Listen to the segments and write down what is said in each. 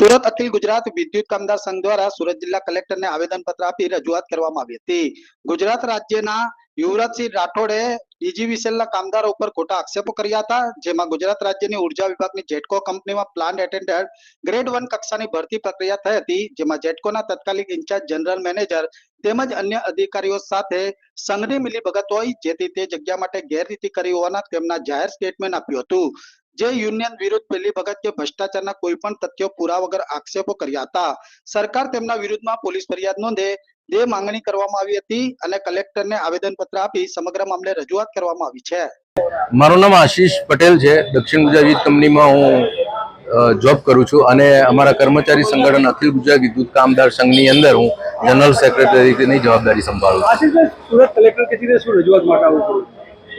સુરત અખિલ ગુજરાત વિદ્યુત કામદાર સંઘ દ્વારા સુરત જિલ્લા કલેક્ટરને આવેદનપત્ર આપી રજૂઆત કરવામાં આવી હતી. ગુજરાત રાજ્યના યુવરાજસિંહ રાઠોડે ડીજીવીસીએલના કામદારો ઉપર ખોટા આક્ષેપો કર્યા હતા, જેમાં ગુજરાત રાજ્યની ઊર્જા વિભાગની જેટકો કંપનીમાં પ્લાન્ટ એટેન્ડન્ટ ગ્રેડ વન કક્ષાની ભરતી પ્રક્રિયા થઈ હતી, જેમાં જેટકોના તત્કાલિક ઇન્ચાર્જ જનરલ મેનેજર તેમજ અન્ય અધિકારીઓ સાથે સંઘની મિલીભગત હોય, જેથી તે જગ્યા માટે ગેરરીતિ કરી હોવાના તેમના જાહેર સ્ટેટમેન્ટ આપ્યું હતું. જે યુનિયન વિરુદ્ધ પહેલી ભગત કે ભ્રષ્ટાચારના કોઈ પણ તથ્યો પુરા વગર આક્ષેપો કર્યા હતા. સરકાર તેમના વિરુદ્ધમાં પોલીસ ફરિયાદ નોંધે જે માંગણી કરવામાં આવી હતી અને કલેક્ટરને આવેદનપત્ર આપી સમગ્ર મામલે રજૂઆત કરવામાં આવી છે. મારું નામ આશીષ પટેલ છે. દક્ષિણ ગુજરાત વીજ કંપનીમાં હું જોબ કરું છું અને અમારા કર્મચારી સંગઠન અખિલ ગુજરાત વિદ્યુત કામદાર સંઘની અંદર હું જનરલ સેક્રેટરીની જવાબદારી સંભાળું છું. સુરત કલેક્ટર કચેરીએ શું રજૂઆત માટે આવવું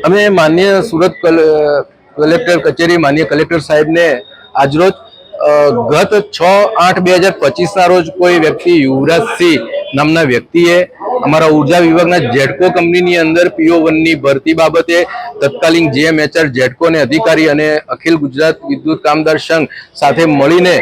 અમે માન્ય સુરત કલ- કલેક્ટર કચેરી માન્ય કલેક્ટર સાહેબને આજરોજ ગત છ આઠ બે હજાર પચીસના રોજ કોઈ વ્યક્તિ યુવરાજસિંહ નામના વ્યક્તિએ અમારા ઊર્જા વિભાગના જેટકો કંપનીની અંદર પીઓ વનની ભરતી બાબતે તત્કાલીન જીએમએચઆર જેટકોને અધિકારી અને અખિલ ગુજરાત વિદ્યુત કામદાર સંઘ સાથે મળીને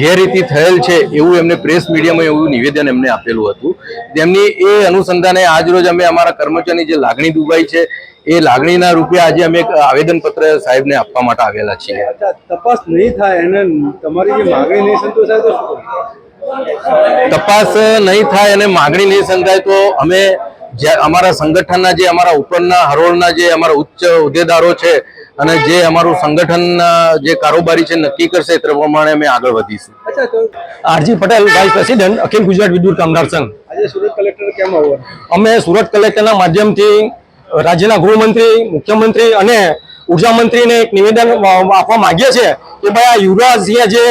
ગેરરીતિ થયેલ છે એવું એમને પ્રેસ મીડિયામાં એવું નિવેદન એમને આપેલું હતું. તેમની એ અનુસંધાને આજરોજ અમે અમારા કર્મચારીની જે લાગણી દુભાઈ છે એ લાગણીના રૂપે આજે અમે એક આવેદનપત્ર સાહેબને આપવા માટે આવેલા છીએ. તપાસ નહીં થાય અને તમારી જે માગણી નહીં સંતોષાય તો તપાસ નહીં થાય અને માગણી નહીં સંધાય તો અમે જે અમારા સંગઠનના જે અમારા ઉપરના હરોળના જે અમારા ઉચ્ચ હોદ્દેદારો છે અને જે અમારું સંગઠનના જે કારોબારી છે નક્કી કરશે તે પ્રમાણે અમે આગળ વધીશું. R G Patel vice president Akhil Gujarat Vidyut Kamdar Sangh. આજે સુરત કલેક્ટર કેમ આવવાનું? અમે સુરત કલેક્ટરના માધ્યમથી રાજ્યના ગૃહમંત્રી, મુખ્યમંત્રી અને ઊર્જા મંત્રીને એક નિવેદન આપવા માંગીએ છીએ કે ભાઈ આ યુવરાજસિંહે જે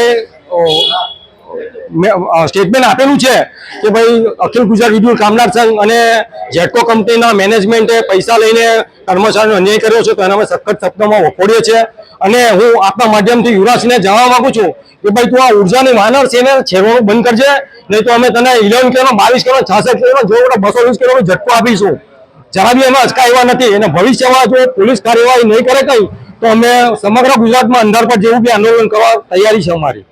સ્ટેટમેન્ટ આપેલું છે કે ભાઈ અખિલ ગુજરાત વિદ્યુત કામદાર સંઘ અને જેટકો કંપનીના મેનેજમેન્ટે પૈસા લઈને કર્મચારીનો અન્યાય કર્યો છે તો એના અમે સખત શબ્દોમાં વખોડીએ છીએ. અને હું આપના માધ્યમથી યુવરાજસિંહને જણાવવા માંગુ છું કે ભાઈ તું આ ઉર્જાની વાનર છે ને છેડવાનું બંધ કરજે, નહીં તો અમે તને ઇલેવન કિલો બાવીસ કિલો છાસઠ કિલો જો બસો વીસ કિલો ઝટકો આપીશું. જરા બી એમાં અચકાય એવા નથી. અને ભવિષ્યમાં જો પોલીસ કાર્યવાહી નહીં કરે કઈ, તો અમે સમગ્ર ગુજરાતમાં અંધાર પર જેવું બી આંદોલન કરવા તૈયારી છે અમારી.